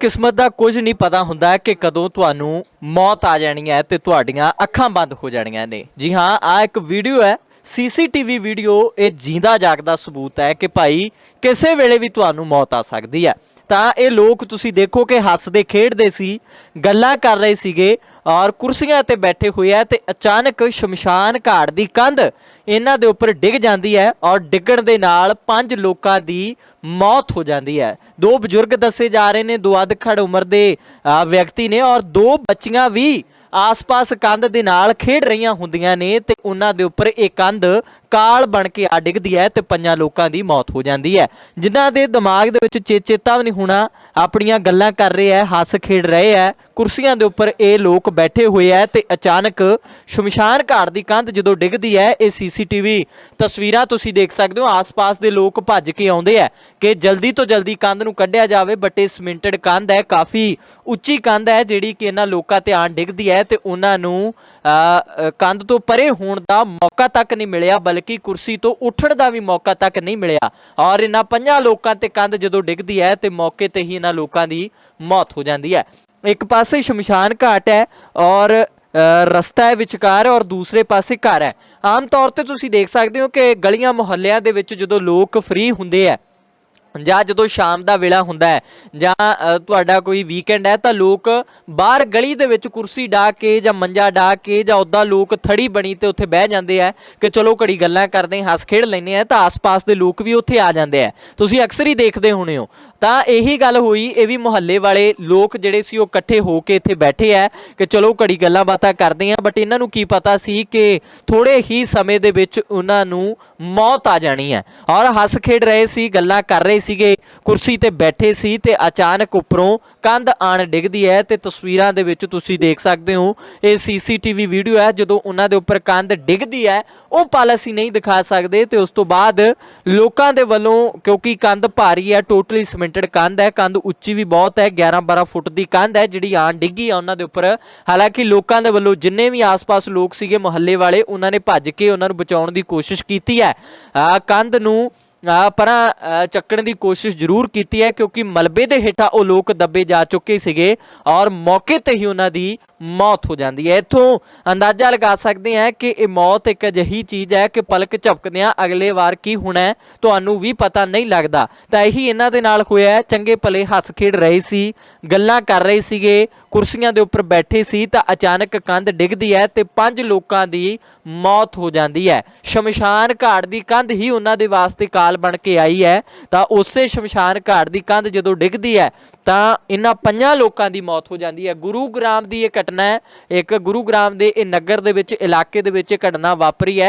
ਕਿਸਮਤ ਦਾ ਕੁਝ ਨਹੀਂ ਪਤਾ ਹੁੰਦਾ ਕਿ ਕਦੋਂ ਤੁਹਾਨੂੰ ਮੌਤ ਆ ਜਾਣੀ ਹੈ ਤੇ ਤੁਹਾਡੀਆਂ ਅੱਖਾਂ ਬੰਦ ਹੋ ਜਾਣੀਆਂ ਨੇ। ਜੀ ਹਾਂ ਆ ਇੱਕ ਵੀਡੀਓ ਹੈ। ਸੀਸੀਟੀਵੀ ਵੀਡੀਓ, ਇਹ ਜਿੰਦਾ ਜਾਗਦਾ ਸਬੂਤ ਹੈ ਕਿ ਭਾਈ ਕਿਸੇ ਵੇਲੇ ਵੀ ਤੁਹਾਨੂੰ ਮੌਤ ਆ ਸਕਦੀ ਹੈ। ਤਾਂ ਇਹ ਲੋਕ ਤੁਸੀਂ ਦੇਖੋ ਕਿ ਹੱਸਦੇ, ਖੇਡਦੇ ਸੀ, ਗੱਲਾਂ ਕਰ ਰਹੇ ਸੀਗੇ ਔਰ ਕੁਰਸੀਆਂ ਤੇ ਬੈਠੇ ਹੋਏ ਆ ਤੇ ਅਚਾਨਕ ਸ਼ਮਸ਼ਾਨ ਘਾਟ ਦੀ ਕੰਧ ਇਹਨਾਂ ਦੇ ਉੱਪਰ ਡਿੱਗ ਜਾਂਦੀ ਹੈ ਔਰ ਡਿੱਗਣ ਦੇ ਨਾਲ ਪੰਜ ਲੋਕਾਂ ਦੀ ਮੌਤ ਹੋ ਜਾਂਦੀ ਹੈ। ਦੋ ਬਜ਼ੁਰਗ ਦੱਸੇ ਜਾ ਰਹੇ ਨੇ, ਦੋ ਅਧਖੜ ਉਮਰ ਦੇ ਵਿਅਕਤੀ ਨੇ ਔਰ ਦੋ ਬੱਚੀਆਂ ਵੀ ਆਸ-ਪਾਸ ਕੰਧ ਦੇ ਨਾਲ ਖੇਡ ਰਹੀਆਂ ਹੁੰਦੀਆਂ ਨੇ ਤੇ ਉਹਨਾਂ ਦੇ ਉੱਪਰ ਇਹ ਕੰਧ ਕਾਲ ਬਣ ਕੇ ਆ ਡਿੱਗਦੀ ਹੈ ਤੇ ਪੰਜਾਂ ਲੋਕਾਂ ਦੀ ਮੌਤ ਹੋ ਜਾਂਦੀ ਹੈ। ਜਿਨ੍ਹਾਂ ਦੇ ਦਿਮਾਗ ਦੇ ਵਿੱਚ ਚੇਚੇਤਾ ਵੀ ਨਹੀਂ ਹੋਣਾ, ਆਪਣੀਆਂ ਗੱਲਾਂ ਕਰ ਰਹੇ ਹੈ, ਹੱਸ ਖੇਡ ਰਹੇ ਹੈ ਕੁਰਸੀਆਂ ਦੇ ਉੱਪਰ ਇਹ ਲੋਕ ਬੈਠੇ ਹੋਏ ਹੈ ਤੇ ਅਚਾਨਕ ਸ਼ਮਸ਼ਾਨ ਘਾਟ ਦੀ ਕੰਧ ਜਦੋਂ ਡਿੱਗਦੀ ਹੈ ਇਹ ਸੀਸੀਟੀਵੀ ਤਸਵੀਰਾਂ ਤੁਸੀਂ ਦੇਖ ਸਕਦੇ ਹੋ। ਆਸ-ਪਾਸ ਦੇ ਲੋਕ ਭੱਜ ਕੇ ਆਉਂਦੇ ਹੈ ਕਿ ਜਲਦੀ ਤੋਂ ਜਲਦੀ ਕੰਧ ਨੂੰ ਕੱਢਿਆ ਜਾਵੇ ਬਟ ਇਹ ਸਿਮੈਂਟਡ ਕੰਧ ਹੈ ਕਾਫੀ ਉੱਚੀ ਕੰਧ ਹੈ ਜਿਹੜੀ ਕਿ ਇਹਨਾਂ ਲੋਕਾਂ ਤੇ ਆਣ ਡਿੱਗਦੀ ਹੈ ਤੇ ਉਹਨਾਂ ਨੂੰ ਅ, ਕੰਧ ਤੋਂ ਪਰੇ ਹੋਣ ਦਾ ਮੌਕਾ ਤੱਕ ਨਹੀਂ ਮਿਲਿਆ ਬਲਕਿ ਕੁਰਸੀ ਤੋਂ ਉੱਠਣ ਦਾ ਵੀ ਮੌਕਾ ਤੱਕ ਨਹੀਂ ਮਿਲਿਆ। ਔਰ ਇਹਨਾਂ ਪੰਜਾਂ ਲੋਕਾਂ ਤੇ ਕੰਧ ਜਦੋਂ ਡਿੱਗਦੀ ਹੈ ਤੇ ਮੌਕੇ ਤੇ ਹੀ ਇਹਨਾਂ ਲੋਕਾਂ ਦੀ ਮੌਤ ਹੋ ਜਾਂਦੀ ਹੈ ਇੱਕ ਪਾਸੇ ਸ਼ਮਸ਼ਾਨ ਘਾਟ ਹੈ ਔਰ ਰਸਤਾ ਹੈ ਵਿਚਕਾਰ ਔਰ ਦੂਸਰੇ ਪਾਸੇ ਘਰ ਹੈ। ਆਮ ਤੌਰ ਤੇ ਤੁਸੀਂ ਦੇਖ ਸਕਦੇ ਹੋ ਕਿ ਗਲੀਆਂ ਮੁਹੱਲਿਆਂ ਦੇ ਵਿੱਚ ਜਦੋਂ ਲੋਕ ਫ੍ਰੀ ਹੁੰਦੇ ਆ ਜਾਂ ਜਦੋਂ ਸ਼ਾਮ ਦਾ ਵੇਲਾ ਹੁੰਦਾ ਹੈ, ਜਾਂ ਤੁਹਾਡਾ ਕੋਈ ਵੀਕਐਂਡ ਹੈ, ਤਾਂ ਲੋਕ ਬਾਹਰ ਗਲੀ ਦੇ ਵਿੱਚ ਕੁਰਸੀ ਢਾ ਕੇ ਜਾਂ ਮੰਜਾ ਢਾ ਕੇ ਜਾਂ ਉੱਦਾਂ ਲੋਕ ਥੜੀ ਬਣੀ ਤੇ ਉੱਥੇ ਬਹਿ ਜਾਂਦੇ ਆ ਕਿ ਚਲੋ ਘੜੀ ਗੱਲਾਂ ਕਰਦੇ ਹੱਸ ਖੇਡ ਲੈਂਦੇ ਆ ਤਾਂ ਆਸ-ਪਾਸ ਦੇ ਲੋਕ ਵੀ ਉੱਥੇ ਆ ਜਾਂਦੇ ਆ ਤੁਸੀਂ ਅਕਸਰ ਹੀ ਦੇਖਦੇ ਹੋਣੇ ਹੋ। ਤਾਂ ਇਹੀ ਗੱਲ ਹੋਈ, ਇਹ ਵੀ ਮੁਹੱਲੇ ਵਾਲੇ ਲੋਕ ਜਿਹੜੇ ਸੀ ਉਹ ਇਕੱਠੇ ਹੋ ਕੇ ਇੱਥੇ ਬੈਠੇ ਆ ਕਿ ਚਲੋ ਘੜੀ ਗੱਲਾਂ ਬਾਤਾਂ ਕਰਦੇ ਆ ਬਟ ਇਹਨਾਂ ਨੂੰ ਕੀ ਪਤਾ ਸੀ ਕਿ ਥੋੜੇ ਹੀ ਸਮੇਂ ਦੇ ਵਿੱਚ ਉਹਨਾਂ ਨੂੰ ਮੌਤ ਆ ਜਾਣੀ ਹੈ। ਔਰ ਹੱਸ ਖੇਡ ਰਹੇ ਸੀ, ਗੱਲਾਂ ਕਰ ਰਹੇ ਸੀਗੇ, ਕੁਰਸੀ ਤੇ ਬੈਠੇ ਸੀ ਤੇ ਅਚਾਨਕ ਉੱਪਰੋਂ ਕੰਧ ਆਣ ਡਿੱਗਦੀ ਹੈ ਤੇ ਤਸਵੀਰਾਂ ਦੇ ਵਿੱਚ ਤੁਸੀਂ ਦੇਖ ਸਕਦੇ ਹੋ, ਇਹ ਸੀਸੀਟੀਵੀ ਵੀਡੀਓ ਹੈ, ਜਦੋਂ ਉਹਨਾਂ ਦੇ ਉੱਪਰ ਕੰਧ ਡਿੱਗਦੀ ਹੈ, ਉਹ ਪਲ ਅਸੀਂ ਨਹੀਂ ਦਿਖਾ ਸਕਦੇ ਤੇ ਉਸ ਤੋਂ ਬਾਅਦ ਲੋਕਾਂ ਦੇ ਵੱਲੋਂ, ਕਿਉਂਕਿ ਕੰਧ ਭਾਰੀ ਹੈ, ਟੋਟਲੀ ਸਿਮੈਂਟਡ ਕੰਧ ਹੈ, ਕੰਧ ਉੱਚੀ ਵੀ ਬਹੁਤ ਹੈ 11 12 ਫੁੱਟ ਦੀ ਕੰਧ ਹੈ, ਜਿਹੜੀ ਆਣ ਡਿੱਗੀ ਆ ਉਹਨਾਂ ਦੇ ਉੱਪਰ। ਹਾਲਾਂਕਿ ਲੋਕਾਂ ਦੇ ਵੱਲੋਂ ਜਿੰਨੇ ਵੀ ਆਸ-ਪਾਸ ਲੋਕ ਸੀਗੇ, ਮੁਹੱਲੇ ਵਾਲੇ, ਉਹਨਾਂ ਨੇ ਭੱਜ ਕੇ ਉਹਨਾਂ ਨੂੰ ਬਚਾਉਣ ਦੀ ਕੋਸ਼ਿਸ਼ ਕੀਤੀ ਹੈ। ਆ ਕੰਧ ਨੂੰ ਪਰਾਂ ਚੱਕਣ ਦੀ ਕੋਸ਼ਿਸ਼ ਜ਼ਰੂਰ ਕੀਤੀ ਹੈ ਕਿਉਂਕਿ ਮਲਬੇ ਦੇ ਹੇਠਾਂ ਉਹ ਲੋਕ ਦੱਬੇ ਜਾ ਚੁੱਕੇ ਸੀਗੇ ਔਰ ਮੌਕੇ ਤੇ ਹੀ ਉਹਨਾਂ ਦੀ ਮੌਤ ਹੋ ਜਾਂਦੀ ਹੈ। ਇੱਥੋਂ ਅੰਦਾਜ਼ਾ ਲਗਾ ਸਕਦੇ ਹਾਂ ਕਿ ਇਹ ਮੌਤ ਇੱਕ ਅਜਿਹੀ ਚੀਜ਼ ਹੈ ਕਿ ਪਲਕ ਝਪਕਦਿਆਂ ਅਗਲੇ ਵਾਰ ਕੀ ਹੋਣਾ ਤੁਹਾਨੂੰ ਵੀ ਪਤਾ ਨਹੀਂ ਲੱਗਦਾ। ਤਾਂ ਇਹੀ ਇਹਨਾਂ ਦੇ ਨਾਲ ਹੋਇਆ ਚੰਗੇ ਭਲੇ ਹੱਸ ਖੇਡ ਰਹੇ ਸੀ, ਗੱਲਾਂ ਕਰ ਰਹੇ ਸੀਗੇ, ਕੁਰਸੀਆਂ ਦੇ ਉੱਪਰ ਬੈਠੇ ਸੀ ਤਾਂ ਅਚਾਨਕ ਕੰਧ ਡਿੱਗਦੀ ਹੈ ਤੇ ਪੰਜ ਲੋਕਾਂ ਦੀ ਮੌਤ ਹੋ ਜਾਂਦੀ ਹੈ। ਸ਼ਮਸ਼ਾਨ ਘਾਟ ਦੀ ਕੰਧ ਹੀ ਉਹਨਾਂ ਦੇ ਵਾਸਤੇ ਕਾਲ ਬਣ ਕੇ ਆਈ ਹੈ। ਤਾਂ ਉਸੇ ਸ਼ਮਸ਼ਾਨ ਘਾਟ ਦੀ ਕੰਧ ਜਦੋਂ ਡਿੱਗਦੀ ਹੈ ਤਾਂ ਇਹਨਾਂ ਪੰਜਾਂ ਲੋਕਾਂ ਦੀ ਮੌਤ ਹੋ ਜਾਂਦੀ ਹੈ। ਗੁਰੂ ਗ੍ਰਾਮ ਦੀ ਇਹ ਘਟਨਾ ਹੈ। ਇੱਕ ਗੁਰੂਗ੍ਰਾਮ ਦੇ ਇਹ ਨਗਰ ਦੇ ਵਿੱਚ, ਇਲਾਕੇ ਦੇ ਵਿੱਚ ਇਹ ਘਟਨਾ ਵਾਪਰੀ ਹੈ।